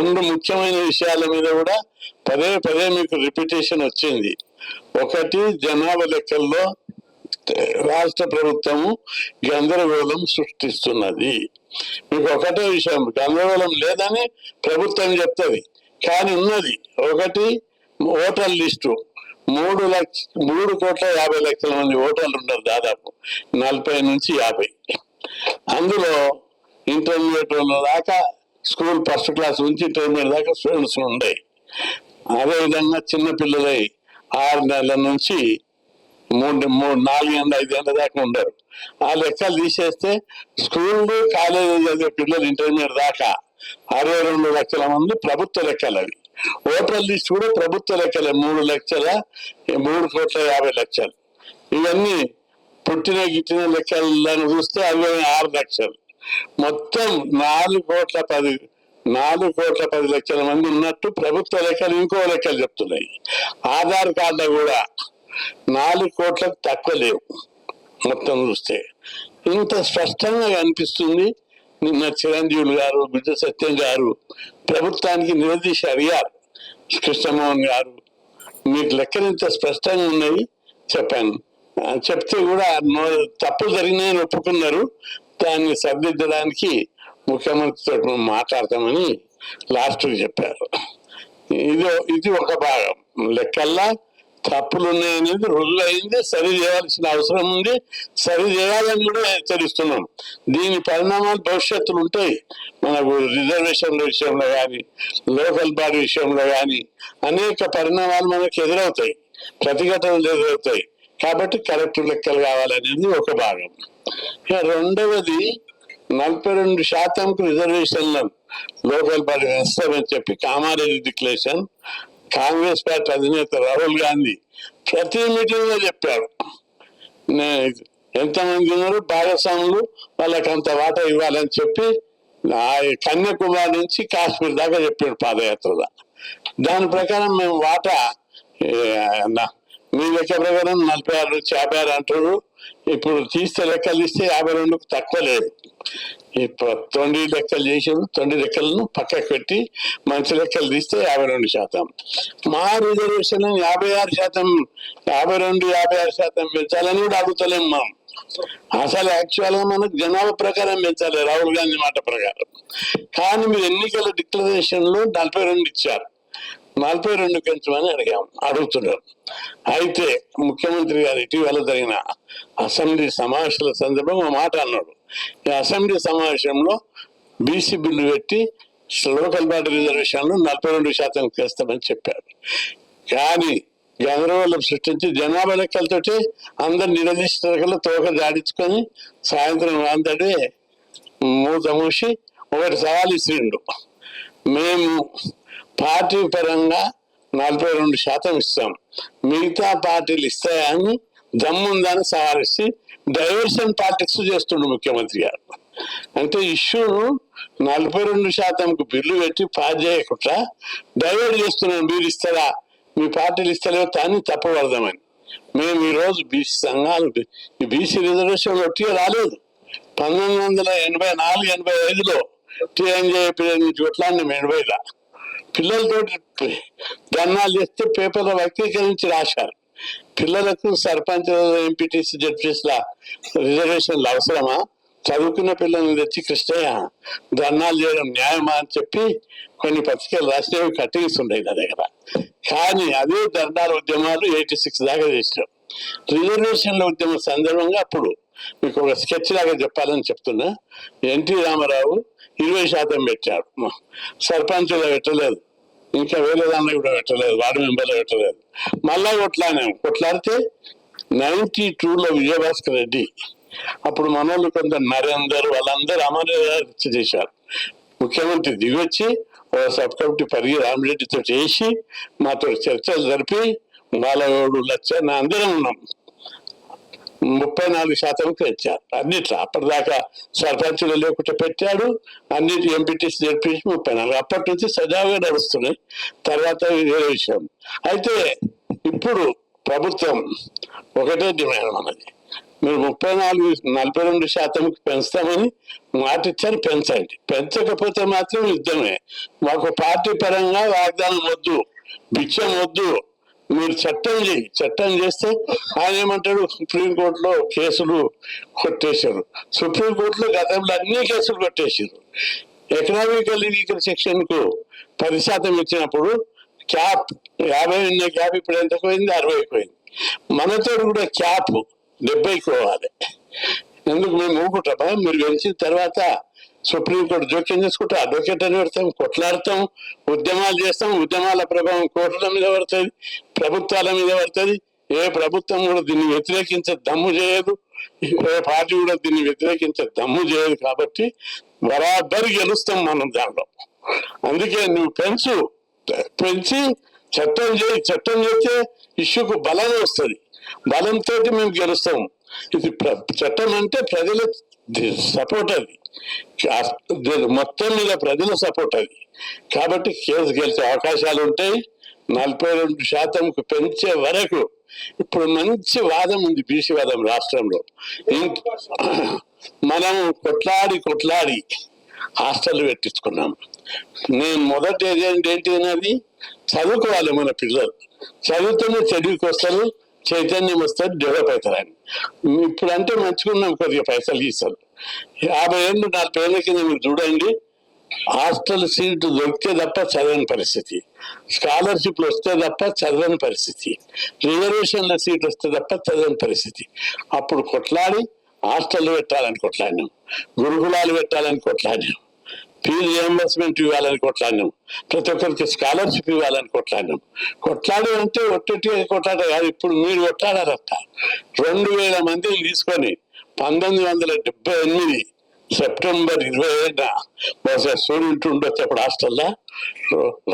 రెండు ముఖ్యమైన విషయాల మీద కూడా పదే పదే మీకు రిపిటేషన్ వచ్చింది. ఒకటి జనాభా లెక్కల్లో రాష్ట్ర ప్రభుత్వము గందరగోళం సృష్టిస్తున్నది. మీకు ఒకటే విషయం గందరగోళం లేదని ప్రభుత్వం చెప్తుంది కానీ ఉన్నది. ఒకటి ఓటర్ లిస్టు. మూడు లక్ష మూడు కోట్ల యాభై లక్షల మంది ఓటర్లు ఉన్నారు దాదాపు నలభై నుంచి యాభై. అందులో ఇంటర్మీడియట్ దాకా స్కూల్ ఫస్ట్ క్లాస్ నుంచి ఇంటర్మీడియట్ దాకా స్టూడెంట్స్ ఉండే. అదేవిధంగా చిన్న పిల్లలై ఆరు నెలల నుంచి మూడు మూడు నాలుగు ఏళ్ళ ఐదు ఏళ్ళ దాకా ఉండరు. ఆ లెక్కలు తీసేస్తే స్కూల్ కాలేజీ చదివే పిల్లలు ఇంటర్మీడియట్ దాకా అరవై రెండు లక్షల మంది ప్రభుత్వ లెక్కలు అవి. ఓటర్ లిస్ట్ కూడా ప్రభుత్వ లెక్కలే మూడు లక్షల మూడు కోట్ల యాభై లక్షలు. ఇవన్నీ పుట్టిన గిట్టిన లెక్కలను చూస్తే అరవై ఆరు లక్షలు. మొత్తం నాలుగు కోట్ల పది నాలుగు కోట్ల పది లక్షల మంది ఉన్నట్టు ప్రభుత్వ లెక్కలు ఇంకో లెక్కలు చెప్తున్నాయి. ఆధార్ కార్డులో కూడా నాలుగు కోట్లకు తక్కువ లేవు మొత్తం చూస్తే. ఇంత స్పష్టంగా కనిపిస్తుంది నిన్న చిరంజీవులు గారు బిడ్డ సత్యం గారు ప్రభుత్వానికి నిలదీసి అడిగారు. కృష్ణమోహన్ గారు మీకు లెక్కలు ఇంత స్పష్టంగా ఉన్నాయి చెప్పాను చెప్తే కూడా తప్పులు జరిగినాయని ఒప్పుకున్నారు. దాన్ని సరిదిద్దడానికి ముఖ్యమంత్రితో మాట్లాడతామని లాస్ట్ చెప్పారు. ఇది ఇది ఒక భాగం. లెక్కల్లా తప్పులు ఉన్నాయనేది రుజువు అయింది సరి చేయాల్సిన అవసరం ఉంది. సరి చేయాలని కూడా హెచ్చరిస్తున్నాం. దీని పరిణామాలు భవిష్యత్తులో ఉంటాయి. మనకు రిజర్వేషన్ల విషయంలో కానీ లోకల్ బాడీ విషయంలో కానీ అనేక పరిణామాలు మనకు ఎదురవుతాయి. ప్రతిఘటనలు ఎదురవుతాయి. కాబట్టి కరెక్ట్ లెక్కలు కావాలనేది ఒక భాగం. ఇక రెండవది నలభై రెండు శాతంకు రిజర్వేషన్లను లోకల్ పార్టీ వేస్తామని చెప్పి కామారెడ్డి డిక్లరేషన్ కాంగ్రెస్ పార్టీ అధినేత రాహుల్ గాంధీ ప్రతి మీటింగ్లో నే- ఎంతమంది ఉన్నారు? భాగస్వాములు వాళ్ళకి అంత వాటా ఇవ్వాలని చెప్పి ఆ కన్యాకుమారి నుంచి కాశ్మీర్ దాకా చెప్పాడు పాదయాత్రలో. దాని ప్రకారం మేము వాటా మీ లెక్క ప్రకారం నలభై ఆరు నుంచి యాభై ఆరు అంటారు ఇప్పుడు తీస్తే లెక్కలు ఇస్తే యాభై రెండుకు తక్కువ లేదు. ఇప్పుడు తొండి లెక్కలు చేసారు తొండి లెక్కలను పక్కకు పెట్టి మంచి లెక్కలు తీస్తే యాభై రెండు శాతం. మా రిజర్వేషన్ యాభై ఆరు శాతం యాభై రెండు యాభై ఆరు శాతం పెంచాలని కూడా అడుగుతలేం మనం. అసలు యాక్చువల్గా మనకు జనాభా ప్రకారం పెంచాలి. రాహుల్ గాంధీ మాట ప్రకారం. కానీ మీరు ఎన్నికల డిక్లరేషన్లో నలభై రెండు ఇచ్చారు. నలభై రెండు పెంచమని అడిగాం. అడుగుతున్నారు. అయితే ముఖ్యమంత్రి గారు ఇటీవల జరిగిన అసెంబ్లీ సమావేశాల సందర్భంగా ఒక మాట అన్నాడు. ఈ అసెంబ్లీ సమావేశంలో బీసీ బిల్లు పెట్టి లోకల్ బాడీ రిజర్వేషన్లు నలభై రెండు శాతం చేస్తామని చెప్పారు. కానీ గందరగోళం సృష్టించి జనాభా లెక్కలతోటి అందరు నిలదీసిన తోక దాడించుకొని సాయంత్రం అందడే మూత మూసి ఒకటి సవాల్ ఇస్తుండు మేము పార్టీ పరంగా నలభై రెండు శాతం ఇస్తాం. మిగతా పార్టీలు ఇస్తాయని దమ్ముందని సవాలిస్తే డైవర్షన్ పాలిటిక్స్ చేస్తుండు ముఖ్యమంత్రి గారు. అంటే ఇష్యూను నలభై రెండు శాతంకు బిల్లు పెట్టి పాస్ చేయకుండా డైవర్ట్ చేస్తున్నాం మీరు ఇస్తారా? మీ పార్టీలు ఇస్తలేవు తాన్ని తప్పబడదామని మేము ఈ రోజు బీసీ సంఘాలు ఈ బీసీ రిజర్వేషన్ ఒట్టిగా రాలేదు. పంతొమ్మిది వందల ఎనభై నాలుగు ఎనభై ఐదులో టీఎంజేపీ నుంచి కొట్లాడినాం ఎనభైలో. పిల్లలతో ధర్నాలు చేస్తే పేపర్లో వ్యక్తీకరించి రాశారు. పిల్లలకు సర్పంచ్ ఎంపీటీసీ జడ్పీసీల రిజర్వేషన్లు అవసరమా? చదువుకున్న పిల్లల్ని తెచ్చి కృష్ణయ్య ధర్నాలు చేయడం న్యాయమా అని చెప్పి కొన్ని పత్రికలు రాసినవి కట్టిస్తుండే నా దగ్గర. కానీ అదే ధర్నాల ఉద్యమాలు ఎయిటీ సిక్స్ దాకా చేసినాం. రిజర్వేషన్ల ఉద్యమం సందర్భంగా అప్పుడు మీకు ఒక స్కెచ్ లాగా చెప్పాలని చెప్తున్నా. ఎన్టీ రామారావు ఇరవై శాతం పెట్టాడు సర్పంచులు పెట్టలేదు. ఇంకా వేరే కూడా పెట్టలేదు. వార్డు మెంబర్లో పెట్టలేదు. మళ్ళా కొట్లాడాం కొట్లాడితే నైన్టీ టూలో విజయభాస్కర్ రెడ్డి. అప్పుడు మనోళ్ళు కొంత నరేందర్ వాళ్ళందరూ అమలు చేశారు. ముఖ్యమంత్రి దిగొచ్చి ఓ సబ్ కమిటీ పరిగి రామిరెడ్డితో చేసి మాతో చర్చలు జరిపి బాలగౌడు లచ్చ అందరం ఉన్నాం. ముప్పై నాలుగు శాతంకి తెచ్చారు. అన్నిట్లో అప్పటిదాకా సర్పంచులు లేకుండా పెట్టాడు అన్నిటి ఎంపీటీసీ జరిపించి ముప్పై నాలుగు. అప్పటి నుంచి సజావుగా నడుస్తున్నాయి. తర్వాత వేరే విషయం. అయితే ఇప్పుడు ప్రభుత్వం ఒకటే డిమాండ్ మనది మీరు ముప్పై నాలుగు నలభై రెండు శాతంకి పెంచుతామని మాట ఇచ్చారు పెంచండి. పెంచకపోతే మాత్రం యుద్ధమే. మాకు పార్టీ పరంగా వాగ్దానం వద్దు భిక్షం వద్దు మీరు చట్టం చేయి చట్టం చేస్తే ఆయన ఏమంటాడు? సుప్రీంకోర్టులో కేసులు కొట్టేశారు. సుప్రీంకోర్టులో గతంలో అన్ని కేసులు కొట్టేశారు. ఎకనామికల్ ఇలీగల్ సెక్షన్కు పది శాతం ఇచ్చినప్పుడు క్యాప్ యాభై ఉన్న క్యాప్ ఇప్పుడు ఎంత పోయింది? అరవై పోయింది. మనతో కూడా క్యాప్ డెబ్బై పోవాలి. ఎందుకు? మేము ఊరుకుంటామా? మీరు గెలిచిన తర్వాత సుప్రీంకోర్టు జోక్యం చేసుకుంటే అడ్వకేట్ అని పెడతాం కొట్లాడతాం ఉద్యమాలు చేస్తాం ఉద్యమాల ప్రభావం కోర్టుల మీద పడుతుంది ప్రభుత్వాల మీద పడుతుంది. ఏ ప్రభుత్వం కూడా దీన్ని వ్యతిరేకించే దమ్ము చేయదు. ఏ పార్టీ కూడా దీన్ని వ్యతిరేకించే దమ్ము చేయదు కాబట్టి బరాబర్ గెలుస్తాం మనం దాంట్లో. అందుకే నువ్వు పెంచు పెంచి చట్టం చేయి చట్టం చేస్తే ఇష్యూకు బలం వస్తుంది. బలంతో మేము గెలుస్తాం. ఇది చట్టం అంటే ప్రజల సపోర్ట్ అది. మొత్తం మీద ప్రజల సపోర్ట్ అది. కాబట్టి కేసు గెలిచే అవకాశాలు ఉంటాయి. నలభై రెండు శాతంకు పెంచే వరకు ఇప్పుడు మంచి వాదం ఉంది బీసీ వాదం రాష్ట్రంలో. మనం కొట్లాడి కొట్లాడి హాస్టల్ పెట్టించుకున్నాం. నేను మొదటి ఏజెంట్ ఏంటి అనేది చదువుకోవాలి మన పిల్లలు. చదువుతూనే చదివికి వస్తారు చైతన్యం వస్తారు డెవలప్ అవుతారని. ఇప్పుడు అంటే మంచుకున్నాం కొద్దిగా పైసలు తీస్తారు యాభై ఏళ్ళు నా పేర్ల కింద మీరు చూడండి హాస్టల్ సీటు దొరికితే తప్ప చదవని పరిస్థితి. స్కాలర్షిప్లు వస్తే తప్ప చదవని పరిస్థితి. రిజర్వేషన్ల సీట్ వస్తే తప్ప చదవని పరిస్థితి. అప్పుడు కొట్లాడి హాస్టల్ పెట్టాలని కొట్లాడినాం. గురుకులాలు పెట్టాలని కొట్లాడినాం. ఫీజు రియంబర్స్మెంట్ ఇవ్వాలని కొట్లాడినాం. ప్రతి ఒక్కరికి స్కాలర్షిప్ ఇవ్వాలని కొట్లాడినాం. కొట్లాడి అంటే ఒట్టి కొట్లాడ కాదు ఇప్పుడు మీరు కొట్లాడారట. రెండు వేల మందిని తీసుకొని పంతొమ్మిది వందల డెబ్బై ఎనిమిది సెప్టెంబర్ ఇరవై ఏడున బహుశా సూర్యుడు ఉండొచ్చు అప్పుడు హాస్టల్లో.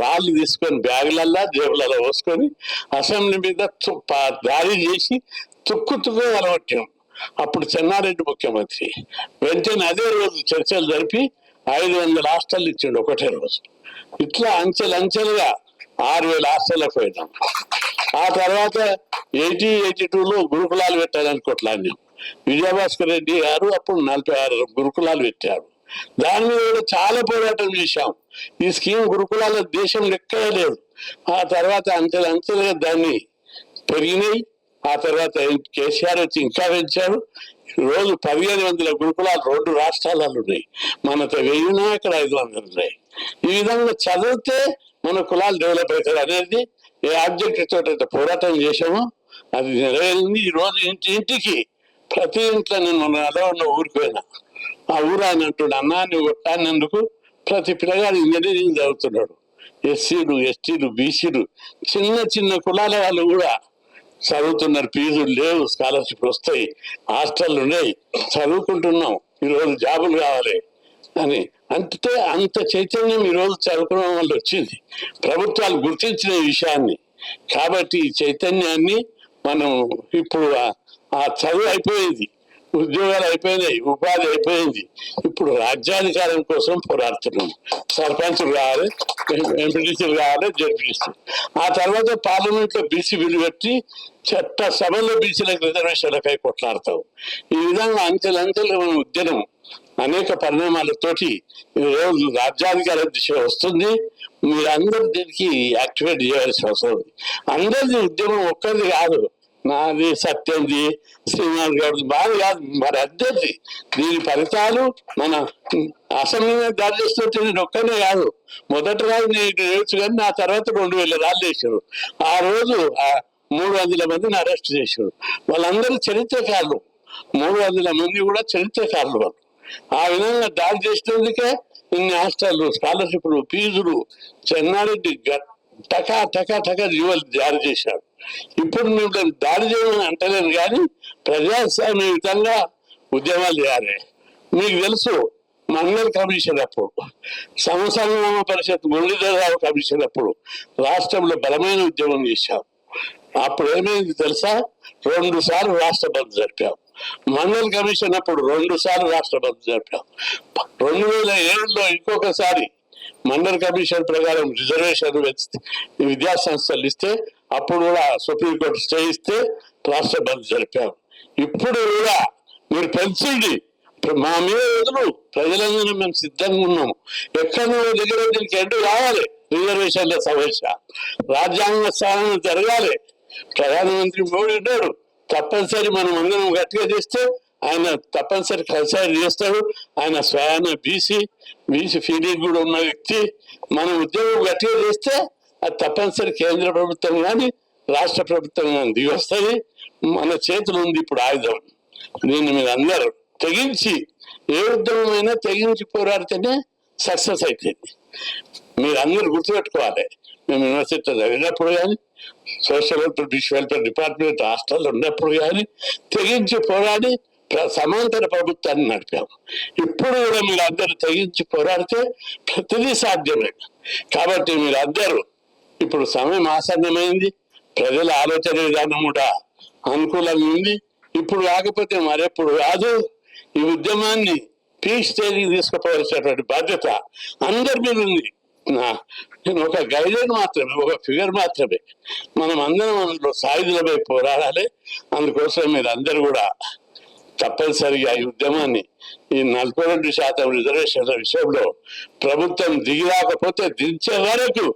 రాళ్ళు తీసుకొని బ్యాగులల్లా జేబులలో పోసుకొని అసెంబ్లీ మీద తు- దాడి చేసి తుక్కు తుక్కు అలవట్టాం. అప్పుడు చెన్నారెడ్డి ముఖ్యమంత్రి. వెంటనే అదే రోజు చర్చలు జరిపి ఐదు వందల హాస్టల్ ఇచ్చిండు ఒకటే రోజు. ఇట్లా అంచెలు అంచెలుగా ఆరు వేల హాస్టల్లకు పోయినాం. ఆ తర్వాత ఎయిటీ ఎయిటీ టూలో గురుకులాలు పెట్టాలని విజయభాస్కర్ రెడ్డి గారు అప్పుడు నలభై ఆరు గురుకులాలు పెట్టారు. దాని మీద కూడా చాలా పోరాటం చేశాం. ఈ స్కీమ్ గురుకులాల దేశం లెక్కే లేదు. ఆ తర్వాత అంచెలు అంచెలుగా దాన్ని పెరిగినాయి. ఆ తర్వాత కేసీఆర్ వచ్చి ఇంకా పెంచారు. రోజు పదిహేను వందల గురుకులాలు రెండు రాష్ట్రాలలో ఉన్నాయి. మనతో వెయ్యినా ఇక్కడ ఐదు వందలు ఉన్నాయి. ఈ విధంగా చదివితే మన కులాలు డెవలప్ అవుతారు అనేది ఏ ఆబ్జెక్ట్ తోట పోరాటం చేశామో అది నెరవేరింది. ఈ రోజు ఇంటి ఇంటికి ప్రతి ఇంట్లో నేను నెల ఉన్న ఊరికి పోయినా. ఆ ఊరు ఆయన అంటున్నాడు అన్నా నువ్వు కొట్టానందుకు ప్రతి పిల్లగాడు ఇంజనీరింగ్ చదువుతున్నాడు. ఎస్సీలు ఎస్టీలు బీసీలు చిన్న చిన్న కులాల వాళ్ళు కూడా చదువుతున్నారు. ఫీజులు లేవు స్కాలర్షిప్ వస్తాయి హాస్టల్ ఉన్నాయి చదువుకుంటున్నాం ఈరోజు జాబులు కావాలి అని. అంటే అంత చైతన్యం ఈరోజు చదువుకోవడం వల్ల వచ్చింది. ప్రభుత్వాలు గుర్తించిన విషయాన్ని. కాబట్టి ఈ చైతన్యాన్ని మనం ఇప్పుడు ఆ- చదువు అయిపోయింది ఉద్యోగాలు అయిపోయినాయి ఉపాధి అయిపోయింది. ఇప్పుడు రాజ్యాధికారం కోసం పోరాడుతున్నాం. సర్పంచులు కావాలి ఎంపీటీసీలు కావాలి జడ్పీటీసీలు ఆ తర్వాత పార్లమెంట్లో బీసీ బిల్లు పెట్టి చట్ట సభలో బీసీలకు రిజర్వేషన్లపై కొట్లాడతాం ఈ విధంగా అంచెలంచెలు మన ఉద్యమం అనేక పరిణామాలతోటి ఈరోజు రాజ్యాధికార దిశ వస్తుంది. మీరందరూ దీనికి యాక్టివేట్ చేయాల్సిన అవసరం ఉంది. అందరిది ఉద్యమం ఒక్కరిది కాదు. నాది సత్యంది. శ్రీనివాస్ గౌడ్ బాగా కాదు మరి అద్దెది. దీని ఫలితాలు మన అసెంబ్లీ మీద దాడి చేస్తుంటే నేను ఒక్కనే కాదు. మొదటి రాజు నేను చేయొచ్చు కానీ నా తర్వాత రెండు వేల రాళ్ళు చేశారు ఆ రోజు ఆ మూడు వందల మందిని అరెస్ట్ చేశారు. వాళ్ళందరూ చరిత్రకారులు. మూడు వందల మంది కూడా చరిత్రకారులు వాళ్ళు. ఆ విధంగా దాడి చేసినందుకే ఇన్ని హాస్టల్ స్కాలర్షిప్లు ఫీజులు చెన్నారెడ్డి టకా టకా టకా జీవాలు జారీ చేశాడు ఇప్పుడు మేము దాన్ని దాడి చేయమని అంటలేను కానీ ప్రజాస్వామ్యయుతంగా ఉద్యమాలు చేయాలి. మీకు తెలుసు మండల కమిషన్ అప్పుడు సమసంగ్రామ పరిషత్ మురళీధరరావు కమిషన్ అప్పుడు రాష్ట్రంలో బలమైన ఉద్యమం చేశాం. అప్పుడు ఏమైంది తెలుసా? రెండు సార్లు రాష్ట్ర బంద్ జరిపాం. మండల్ కమిషన్ అప్పుడు రెండు సార్లు రాష్ట్ర బంద్ జరిపాం. రెండు వేల ఏడులో ఇంకొకసారి మండల్ కమిషన్ ప్రకారం రిజర్వేషన్ విద్యా సంస్థలు ఇస్తే అప్పుడు కూడా సుప్రీంకోర్టు స్టే ఇస్తే రాష్ట్ర బంద్ జరిపాం ఇప్పుడు కూడా మీరు పెంచండి. మా మీద వదులు. ప్రజలందరూ మేము సిద్ధంగా ఉన్నాము. ఎక్కడ దగ్గర దీనికి ఎండు రావాలి. రిజర్వేషన్ల సమస్య. రాజ్యాంగ స్థానం జరగాలి. ప్రధానమంత్రి మోడీ ఉన్నాడు తప్పనిసరి మనం అందరం గట్టిగా చేస్తే ఆయన తప్పనిసరి కలిసారి చేస్తాడు. ఆయన స్వయాన బీసీ బీసీ ఫీలింగ్ కూడా ఉన్న వ్యక్తి. మనం ఉద్యోగం గట్టిగా చేస్తే అది తప్పనిసరి కేంద్ర ప్రభుత్వం కానీ రాష్ట్ర ప్రభుత్వం కానీ దిగి వస్తుంది. మన చేతులు ఉంది ఇప్పుడు ఆయుధం. దీన్ని మీరు అందరూ తెగించి ఏ ఉద్యమమైనా తెగించి పోరాడితేనే సక్సెస్ అవుతుంది మీరు అందరూ గుర్తుపెట్టుకోవాలి. మేము యూనివర్సిటీలో చదివినప్పుడు కానీ social welfare dish welfare department hostel ఉన్నప్పుడు కానీ తెగించి పోరాడి ప్ర- సమాంతర ప్రభుత్వాన్ని నడిపాము ఇప్పుడు కూడా మీరు అందరూ తెగించి పోరాడితే ప్రతిదీ సాధ్యమే. కాబట్టి మీరు అందరూ ఇప్పుడు సమయం ఆసన్నమైంది. ప్రజల ఆలోచన విధానం కూడా అనుకూలంగా ఉంది. ఇప్పుడు కాకపోతే మరెప్పుడు కాదు ఈ ఉద్యమాన్ని పీక్ స్టేజ్కి తీసుకుపోవాల్సినటువంటి బాధ్యత అందరి మీద ఉంది. నా- నేను ఒక గైడెన్ మాత్రమే ఒక ఫిగర్ మాత్రమే. మనం అందరం అందులో సాయుధులపై పోరాడాలి. అందుకోసం మీరు అందరు కూడా తప్పనిసరిగా ఈ ఉద్యమాన్ని ఈ నలభై రెండు శాతం రిజర్వేషన్ల విషయంలో ప్రభుత్వం దిగిరాకపోతే దించే వరకు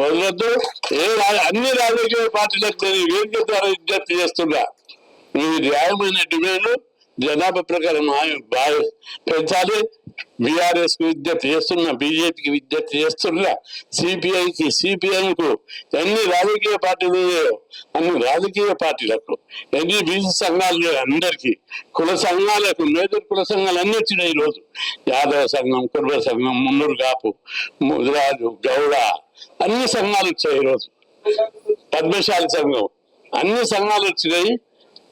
వదలొద్దు. ఏ అన్ని రాజకీయ పార్టీలకు నేను వేదిక ద్వారా విజ్ఞప్తి చేస్తున్నా. ఈ న్యాయమైన డిమాండ్ జనాభా ప్రకారం ఆ- పెంచాలి. బీఆర్ఎస్కు విజ్ఞప్తి చేస్తున్నా బీజేపీకి విజ్ఞప్తి చేస్తున్నా సిపిఐకి సిపిఎంకు ఎన్ని రాజకీయ పార్టీలు అన్ని రాజకీయ పార్టీలకు ఎన్ని బీసీ సంఘాలు అందరికీ కుల సంఘాలకు మేజర్ కుల సంఘాలు అన్ని వచ్చినాయి ఈ రోజు. యాదవ సంఘం కుర్మ సంఘం మున్నూరు కాపు ముదిరాజు గౌడ అన్ని సంఘాలు వచ్చాయి ఈరోజు పద్మశాలి సంఘం అన్ని సంఘాలు వచ్చినాయి.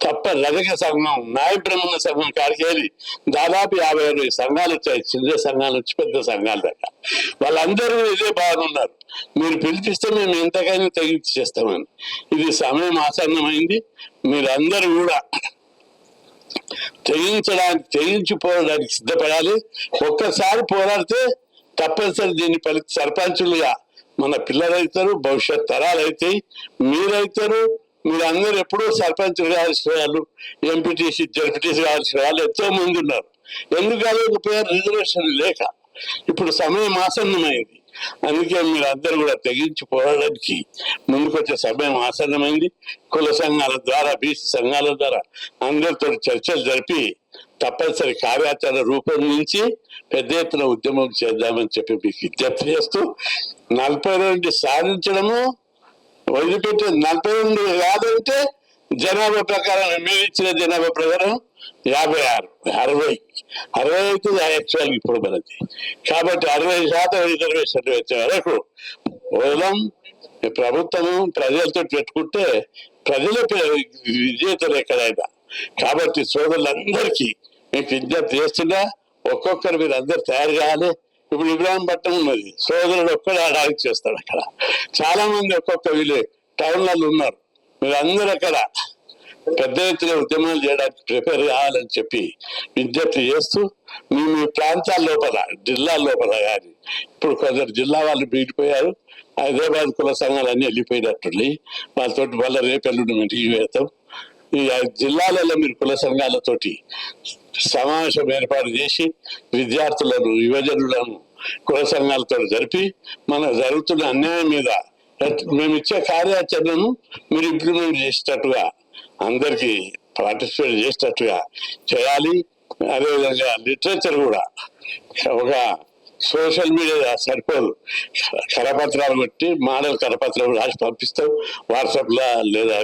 తప్ప రజక సంఘం న్యాయ సంఘం కాడికేది దాదాపు యాభై అరవై సంఘాలు వచ్చాయి. చిన్న సంఘాలు వచ్చి పెద్ద సంఘాలు దాకా. వాళ్ళందరూ ఇదే బాగున్నారు మీరు పిలిపిస్తే మేము ఎంతకైనా తగ్గించి చేస్తామని. ఇది సమయం ఆసన్నమైంది. మీరందరూ కూడా తెగించడానికి తెగించి పోరాడానికి సిద్ధపడాలి. ఒక్కసారి పోరాడితే తప్పనిసరి దీన్ని పలి సర్పంచులుగా మన పిల్లలు అవుతారు భవిష్యత్ తరాలు అవుతాయి మీరైతారు మీరు అందరు ఎప్పుడూ సర్పంచ్ కావాల్సిన వాళ్ళు ఎంపీటీసీ జడ్పీటీసీ కావాల్సిన వాళ్ళు ఎంతో మంది ఉన్నారు. ఎందుకు కాలేకపోయారు రిజర్వేషన్ లేక. ఇప్పుడు సమయం ఆసన్నమైంది. అందుకే మీరు అందరూ కూడా తెగించి పోరాడానికి ముందుకొచ్చే సమయం ఆసన్నమైంది. కుల సంఘాల ద్వారా బీసీ సంఘాల ద్వారా అందరితో చర్చలు జరిపి తప్పనిసరి కార్యాచరణ రూపొందించి పెద్ద ఎత్తున ఉద్యమం చేద్దామని చెప్పి మీకు విజ్ఞప్తి చేస్తూ నలభై రెండు సాధించడము వదిలిపెట్టి నలభై రెండు కాదంటే జనాభా ప్రకారం మీరు ఇచ్చిన జనాభా ప్రకారం యాభై ఆరు అరవై. అరవై అవుతుంది యాక్చువల్ ఇప్పుడు మనది కాబట్టి అరవై శాతం రిజర్వేషన్ వచ్చే వరకు వదలం ఈ ప్రభుత్వము ప్రజలతో పెట్టుకుంటే ప్రజల విజేతలు ఎక్కడైనా. కాబట్టి సోదరులందరికీ మీకు విజ్ఞప్తి చేస్తున్నా ఒక్కొక్కరు మీరు అందరు తయారు కావాలి. ఇప్పుడు ఇబ్రాహీంపట్నం ఉన్నది. సోదరుడు ఒక్కడే ఆడాలి చేస్తాడు అక్కడ. చాలా మంది ఒక్కొక్క వీళ్ళు టౌన్లలో ఉన్నారు. మీరు అందరూ అక్కడ పెద్ద ఎత్తున ఉద్యమాలు చేయడానికి ప్రిపేర్ కావాలని చెప్పి విజ్ఞప్తి చేస్తూ మీ మీ ప్రాంతాల లోపల జిల్లా లోపల కానీ ఇప్పుడు కొందరు జిల్లా వాళ్ళు బీడిపోయారు హైదరాబాద్ కుల సంఘాలు అన్ని వెళ్ళిపోయినట్టుండి వాళ్ళతో వాళ్ళ రేపెల్లుండి మేము టీవీ వేస్తాం ఈ జిల్లాలలో మీరు కుల సంఘాలతోటి సమావేశం ఏర్పాటు చేసి విద్యార్థులను యువజనులను కుల సంఘాలతో జరిపి మన జరుగుతున్న అన్యాయం మీద మేము ఇచ్చే కార్యాచరణను మీరు ఇంప్లిమెంట్ చేసేటట్టుగా అందరికీ పార్టిసిపేట్ చేసేటట్టుగా చేయాలి. అదేవిధంగా లిటరేచర్ కూడా ఒక సోషల్ మీడియా సరిపోదు. కరపత్రాలు బట్టి మోడల్ కరపత్రాలు రాసి పంపిస్తాం. వాట్సాప్లో లేదా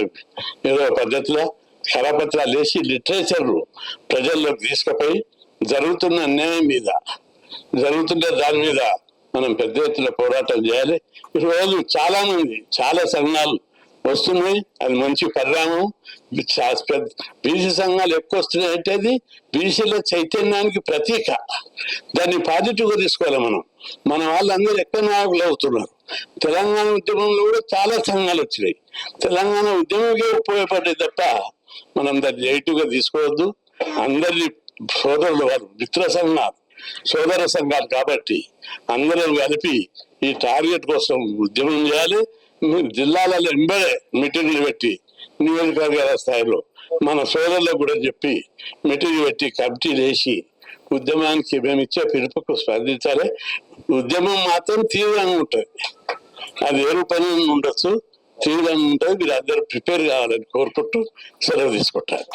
ఏదో పద్ధతిలో కరపత్రాలు వేసి లిటరేచర్ ప్రజల్లోకి తీసుకుపోయి జరుగుతున్న అన్యాయం మీద జరుగుతున్న దాని మీద మనం పెద్ద ఎత్తున పోరాటం చేయాలి. ఈరోజు చాలా మంది చాలా సంఘాలు వస్తున్నాయి. అది మంచి పరిణామం. బీసీ సంఘాలు ఎక్కువ వస్తున్నాయి అంటే అది బీసీల చైతన్యానికి ప్రతీక. దాన్ని పాజిటివ్గా తీసుకోవాలి మనం. మన వాళ్ళందరూ ఎక్కువ నాయకులు అవుతున్నారు? తెలంగాణ ఉద్యమంలో కూడా చాలా సంఘాలు వచ్చినాయి. తెలంగాణ ఉద్యమంకే ఉపయోగపడ్డాయి తప్ప మనం దాన్ని నెగిటివ్గా తీసుకోవద్దు. అందరి సోదరులు వారు మిత్ర సంఘాలు సోదర సంఘాలు కాబట్టి అందరం కలిపి ఈ టార్గెట్ కోసం ఉద్యమం చేయాలి. జిల్లాలలో ఎంబడే మీటింగ్లు పెట్టి నియోజకవర్గాల స్థాయిలో మన సోదరులకు కూడా చెప్పి మీటింగ్ పెట్టి కమిటీ వేసి ఉద్యమానికి మేము ఇచ్చే పిలుపుకు స్పందించాలి. ఉద్యమం మాత్రం తీవ్రంగా ఉంటుంది. అది ఏ రూపంలో ఉండొచ్చు. తీవ్రంగా ఉంటుంది మీరు అందరూ ప్రిపేర్ కావాలని కోరుకుంటూ సెలవు తీసుకుంటారు.